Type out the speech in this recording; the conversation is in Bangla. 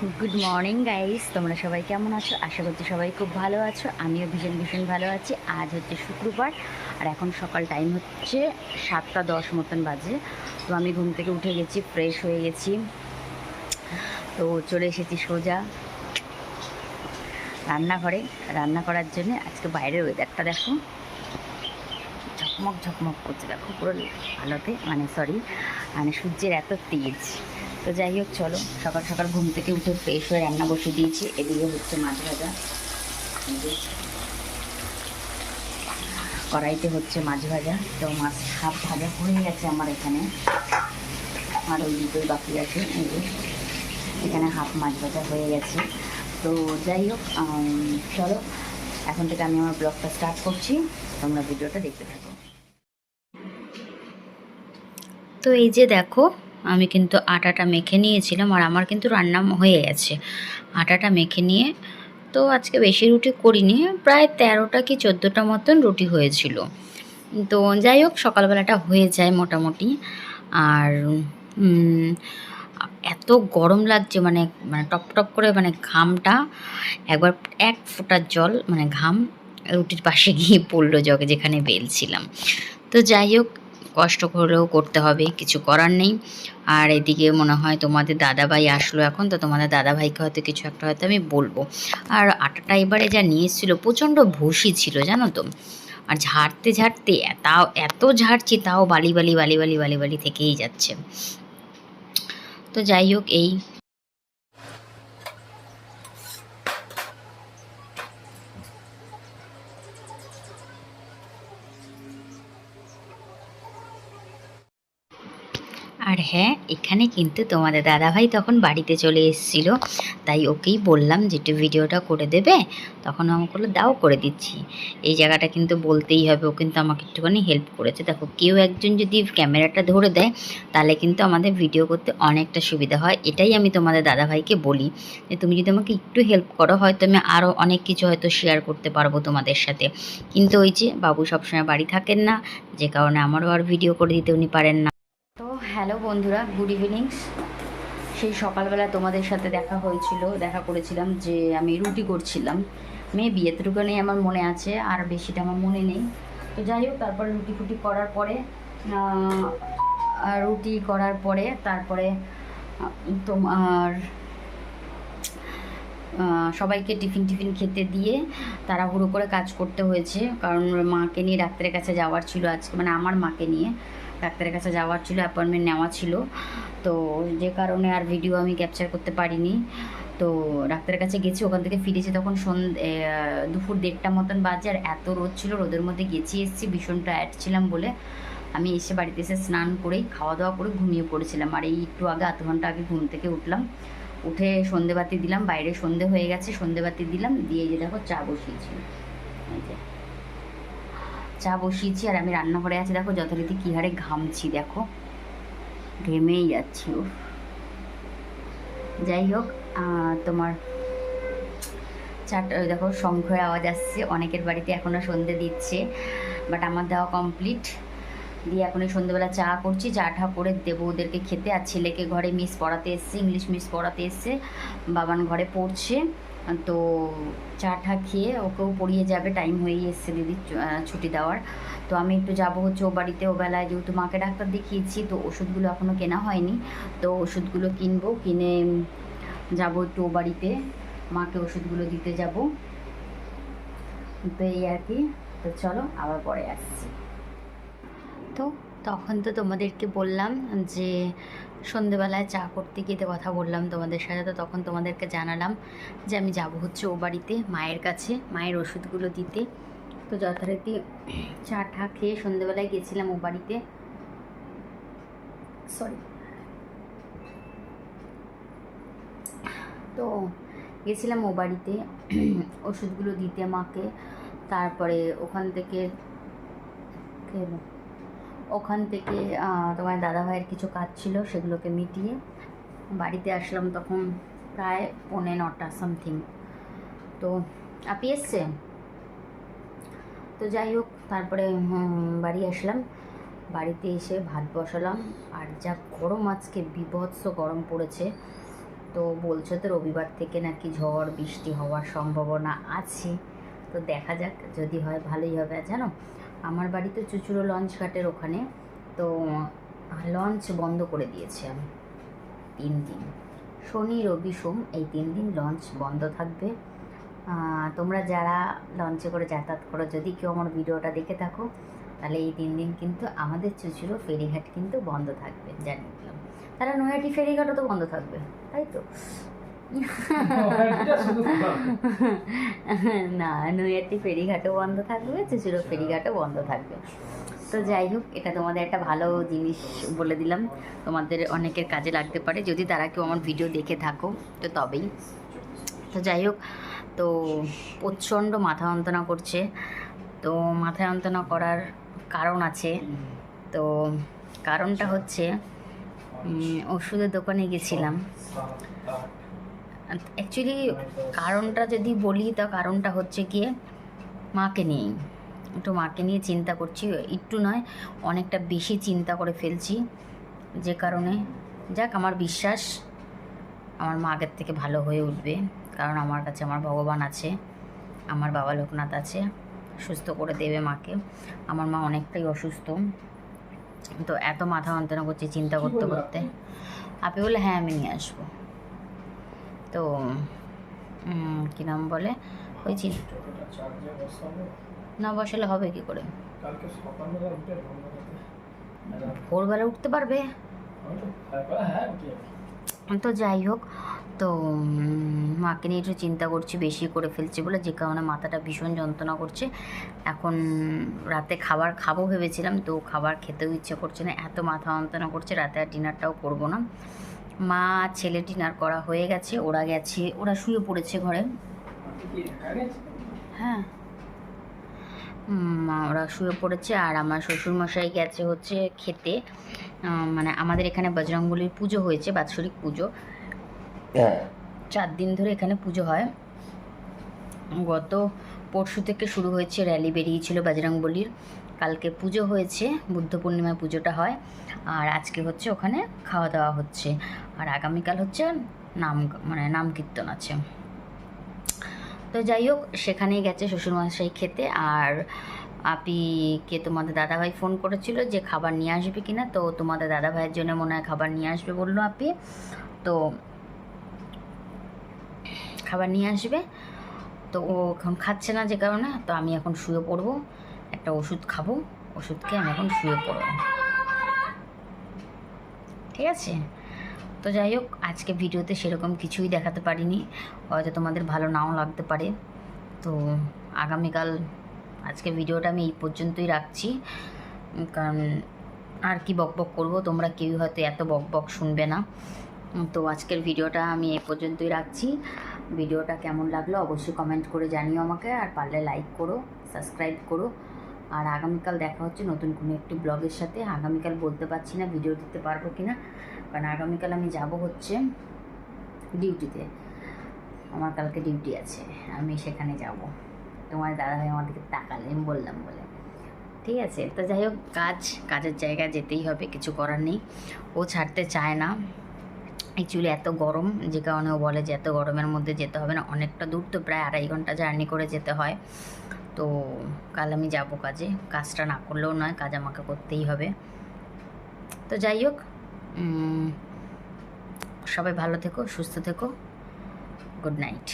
গুড মর্নিং গাইস তোমরা সবাই কেমন আছো? আশা করছি সবাই খুব ভালো আছো। আমিও ভীষণ ভীষণ ভালো আছি। আজ হচ্ছে শুক্রবার, আর এখন সকাল টাইম হচ্ছে সাতটা দশ মতন বাজে। তো আমি ঘুম থেকে উঠে গেছি ফ্রেশ হয়ে গেছি। তো চলে এসেছি সোজা রান্নাঘরে। রান্না করার জন্য আজকে বাইরের ওয়েদারটা দেখো। ঝকমক ঝকমক করছে। দেখো পুরো আলোতে মানে সরি মানে সূর্যের এত তেজ। তো যাই হোক, চলো। সকাল সকাল ঘুম থেকে উঠে ফ্রেশ হয়ে রান্না বসিয়ে দিয়েছি। এদিকে হচ্ছে মাছ ভাজা। কড়াইতে হচ্ছে মাছ ভাজা। তো মাছ হাফ ভাজা হয়ে গেছে আমার এখানে। আর ওই দুটোই বাকি আছে। এখানে হাফ মাছ ভাজা হয়ে গেছে। তো যাই হোক চলো। এখন থেকে আমি আমার ব্লগটা স্টার্ট করছি। তোমরা ভিডিওটা দেখতে থাকো। তো এই যে দেখো আমি কিন্তু আটাটা মেখে নিয়েছিলাম আর আমার কিন্তু রান্না হয়ে গেছে। আটাটা মেখে নিয়ে তো আজকে বেশি রুটি করিনি, প্রায় তেরোটা কি চোদ্দোটা মতন রুটি হয়েছিল। তো যাই হোক, সকালবেলাটা হয়ে যায় মোটামুটি। আর এত গরম লাগছে মানে মানে টপ টপ করে মানে ঘামটা, একবার এক ফোঁটার জল মানে ঘাম, রুটির পাশে গিয়ে পড়ল জগে যেখানে বেলছিলাম। তো যাই হোক কষ্ট করেও করতে হবে, কিছু করার নেই। আর এদিকে মনে হয় তোমাদের দাদাভাই আসলো এখন, তো তোমাদের দাদাভাইকে হয়তো কিছু একটা হয়তো আমি বলব। আর আটাটা এবারে যা নিয়ে এসেছিল, প্রচণ্ড ভুসি ছিল, জানো তো। আর ঝাড়তে ঝাড়তে তাও এত ঝাড়ছি, তাও বালি বালি বালি বালি বালি বালি থেকেই যাচ্ছে। তো যাই হোক, এই আর হ্যাঁ এখানে কিন্তু তোমাদের দাদাভাই তখন বাড়িতে চলে এসেছিল। তাই ওকেই বললাম যে একটু ভিডিওটা করে দেবে। তখন আমাকে বলল, দাও করে দিচ্ছি। এই জায়গাটা কিন্তু বলতেই হবে। ও কিন্তু আমাকে একটুখানি হেল্প করেছে। দেখো, কেউ একজন যদি ক্যামেরাটা ধরে দেয়, তাহলে কিন্তু আমাদের ভিডিও করতে অনেকটা সুবিধা হয়। এটাই আমি তোমাদের দাদাভাইকে বলি যে, তুমি যদি আমাকে একটু হেল্প করো, হয়তো আমি আরও অনেক কিছু হয়তো শেয়ার করতে পারব তোমাদের সাথে। কিন্তু ওই যে, বাবু সবসময় বাড়ি থাকেন না। যে কারণে আমারও আর ভিডিও করে দিতে উনি পারেন না। হ্যালো বন্ধুরা, গুড ইভিনিং। সেই সকালবেলা তোমাদের সাথে দেখা হয়েছিল, দেখা করেছিলাম যে আমি রুটি করছিলাম। মেবি এতটুকুনি আমার মনে আছে, আর বেশিটা আমার মনে নেই। তো যাই হোক, তারপরে রুটি ফুটি করার পরে রুটি করার পরে, তারপরে তোমার সবাইকে টিফিন টিফিন খেতে দিয়ে তাড়াহুড়ো করে কাজ করতে হয়েছে। কারণ মাকে নিয়ে ডাক্তারের কাছে যাওয়ার ছিল আজকে মানে আমার মাকে নিয়ে। ডাক্তারের কাছে যাওয়ার ছিল অ্যাপয়েন্টমেন্ট নেওয়া ছিল। তো যে কারণে আর ভিডিও আমি ক্যাপচার করতে পারিনি। তো ডাক্তারের কাছে গেছি, ওখান থেকে ফিরেছি তখন সন্ধ্যে দুপুর দেড়টা মতন বাজে আর এত রোদ ছিল, রোদের মধ্যে গেছি এসেছি, ভীষণ টায়ার্ড ছিলাম বলে আমি এসে বাড়িতে এসে স্নান করেই খাওয়া দাওয়া করে ঘুমিয়ে পড়েছিলাম। আর এই একটু আগে, আধ ঘণ্টা আগে ঘুম থেকে উঠলাম। উঠে সন্ধেবাতি দিলাম, বাইরে সন্ধে হয়ে গেছে, সন্ধেবাতি দিলাম, দিয়ে যে দেখো চা বসিয়েছি। এই যে। চা বসিয়েছি আর আমি রান্নাঘরে আছি। দেখো যথারীতি কী হারে ঘামছি, দেখো। ঘেমেই যাচ্ছি ও যাই হোক তোমার চারটা দেখো শঙ্খের আওয়াজ আসছে। অনেকের বাড়িতে এখনও সন্ধে দিচ্ছে, বাট আমার দেওয়া কমপ্লিট দিয়ে এখন এই সন্ধ্যেবেলা চা করছি, চা ঠা করে দেবো ওদেরকে খেতে। আর ছেলেকে ঘরে মিস পড়াতে এসছে ইংলিশ মিস পড়াতে এসছে, বাবান ঘরে পড়ছে। তো চা ঠা খেয়ে ওকেও পড়িয়ে যাবে টাইম হয়েই এসছে দিদি ছুটি দেওয়ার। তো আমি একটু যাব হচ্ছে ও বাড়িতে, ও বেলায় যেহেতু মাকে ডাক্তার দেখিয়েছি, তো ওষুধগুলো এখনও কেনা হয়নি। তো ওষুধগুলো কিনবো, কিনে যাব একটু ও বাড়িতে, মাকে ওষুধগুলো দিতে যাব। তো এই আর কি। তো চলো আবার পরে আসছি। তো তখন তো তোমাদেরকে বললাম যে সন্ধেবেলায় চা করতে গিয়ে কথা বললাম তোমাদের সাথে, তো তখন তোমাদেরকে জানালাম যে আমি যাব হচ্ছে ও বাড়িতে মায়ের কাছে, মায়ের ওষুধগুলো দিতে। তো যথারীতি চা ঠা খেয়ে সন্ধেবেলায় গেছিলাম ও বাড়িতে। সরি তো গেছিলাম ও বাড়িতে, ওষুধগুলো দিতে মাকে। তারপরে ওখান থেকে খেলো ওখান থেকে তোমার দাদাভাইয়ের কিছু কাজ ছিল সেগুলোকে মিটিয়ে বাড়িতে আসলাম তখন প্রায় পৌনে নটা সামথিং তো আপনি এসছে তো যাই হোক, তারপরে বাড়ি আসলাম। বাড়িতে এসে ভাত বসালাম। আর যা গরম আজকে, বিভৎস গরম পড়েছে। তো বলছো তো রবিবার থেকে নাকি ঝড়, বৃষ্টি হওয়ার সম্ভাবনা আছে। তো দেখা যাক, যদি হয় ভালোই হবে জানো? আমার বাড়ি তো চুচুড়ো লঞ্চ ঘাটের ওখানে, তো লঞ্চ বন্ধ করে দিয়েছে আমি। তিন দিন। শনি, রবি, সোম, এই তিন দিন লঞ্চ বন্ধ থাকবে। তোমরা যারা লঞ্চে করে যাতায়াত করো, যদি কেউ আমার ভিডিওটা দেখে থাকো, তাহলে এই তিন দিন কিন্তু আমাদের চুচুড়ো ফেরিঘাট কিন্তু বন্ধ থাকবে, জানিয়ে দিলাম। তারা নৈহাটি ফেরিঘাটও তো বন্ধ থাকবে, তাই তো। না নৈহাটি ফেরিঘাটও বন্ধ থাকবে, চুচুড়ো ফেরিঘাটও বন্ধ থাকবে। তো যাই হোক, এটা তোমাদের একটা ভালো জিনিস বলে দিলাম। তোমাদের অনেকের কাজে লাগতে পারে, যদি তারা কেউ আমার ভিডিও দেখে থাকো, তো তবেই। তো যাই হোক, তো প্রচণ্ড মাথা যন্ত্রণা করছে। তো মাথা যন্ত্রণা করার কারণ আছে। তো কারণটা হচ্ছে ওষুধের দোকানে গেছিলাম। অ্যাকচুয়ালি কারণটা যদি বলি তা কারণটা হচ্ছে গিয়ে মাকে নিয়েই। একটু মাকে নিয়ে চিন্তা করছি একটু নয় অনেকটা বেশি চিন্তা করে ফেলছি। যে কারণে যাক আমার বিশ্বাস আমার মা আগের থেকে ভালো হয়ে উঠবে। কারণ আমার কাছে আমার ভগবান আছে আমার বাবা লোকনাথ আছে সুস্থ করে দেবে মাকে। আমার মা অনেকটাই অসুস্থ। তো এত মাথা যন্ত্রণা করছে চিন্তা করতে করতে। আপনি? বলে হ্যাঁ আমি নিয়ে আসব। তো কি নাম বলে? ওই চিন না বসালে হবে কি করে? ভোরবেলা উঠতে পারবে। তো যাই হোক, তো মাকে নিয়ে একটু চিন্তা করছি, বেশি করে ফেলছি বলে, যে কারণে মাথাটা ভীষণ যন্ত্রণা করছে। এখন রাতে খাবার খাব ভেবেছিলাম, তো খাবার খেতেও ইচ্ছে করছে না, এত মাথা যন্ত্রণা করছে, রাতে আর ডিনারটাও করব না। মা ছেলে ডিনার করা হয়ে গেছে ওরা গেছে ওরা শুয়ে পড়েছে ঘরে? হ্যাঁ। মা ওরা শুয়ে পড়েছে আর আমার শ্বশুরমশাই গেছে হচ্ছে খেতে। মানে আমাদের এখানে বজরংবলির পুজো হয়েছে বাৎসরিক পুজো। চার দিন ধরে এখানে পুজো হয়। গত পরশু থেকে শুরু হয়েছে র্যালি বেরিয়েছিল বজরংবলির। কালকে পুজো হয়েছে, বুদ্ধ পূর্ণিমায় পুজোটা হয়, আর আজকে হচ্ছে ওখানে খাওয়া দাওয়া হচ্ছে। আর আগামীকাল হচ্ছে নাম মানে নাম কীর্তন আছে। তো যাই হোক, সেখানেই গেছে শ্বশুরমশাই খেতে। আর আপিকে তোমাদের দাদাভাই ফোন করেছিল যে খাবার নিয়ে আসবে কিনা। তো তোমাদের দাদাভাইয়ের জন্য মনে হয় খাবার নিয়ে আসবে বলল আপি। তো খাবার নিয়ে আসবে। তো ও খাচ্ছে না যে কারণে, তো আমি এখন শুয়ে পড়ব, একটা ওষুধ খাব, ওষুধ খেয়ে আমি এখন শুয়ে পড়ব। ঠিক আছে? তো যাই হোক, আজকে ভিডিওতে সেরকম কিছুই দেখাতে পারিনি। হয়তো তোমাদের ভালো নাও লাগতে পারে। তো আগামীকাল আজকে ভিডিওটা আমি এই পর্যন্তই রাখছি। কারণ আর কি বক বক করব, তোমরা কেউ হয়তো এত বক বক শুনবে না। তো আজকের ভিডিওটা আমি এই পর্যন্তই রাখছি। ভিডিওটা কেমন লাগল অবশ্যই কমেন্ট করে জানিও আমাকে, আর পারলে লাইক করো সাবস্ক্রাইব করো। আর আগামীকাল দেখা হচ্ছে নতুন কোনো একটি ব্লগের সাথে। আগামীকাল বলতে পারছি না ভিডিও দিতে পারব কি না কারণ আগামীকাল আমি যাব হচ্ছে ডিউটিতে আমার কালকে ডিউটি আছে, আমি সেখানে যাব। তোমার দাদাভাই আমাদেরকে তাকালেন বললাম বলে। ঠিক আছে, তো যাই হোক, কাজ, কাজের জায়গায় যেতেই হবে, কিছু করার নেই। ও ছাড়তে চায় না। অ্যাকচুয়ালি এত গরম যে কারণে ও বলে যে এত গরমের মধ্যে যেতে হবে না। অনেকটা দূর তো প্রায় আড়াই ঘণ্টা জার্নি করে যেতে হয়। তো কাল আমি যাব কাজে। কাজটা না করলেও নয়, কাজ আমাকে করতেই হবে। তো যাই হোক সবাই ভালো থেকো, সুস্থ থেকো। Good night.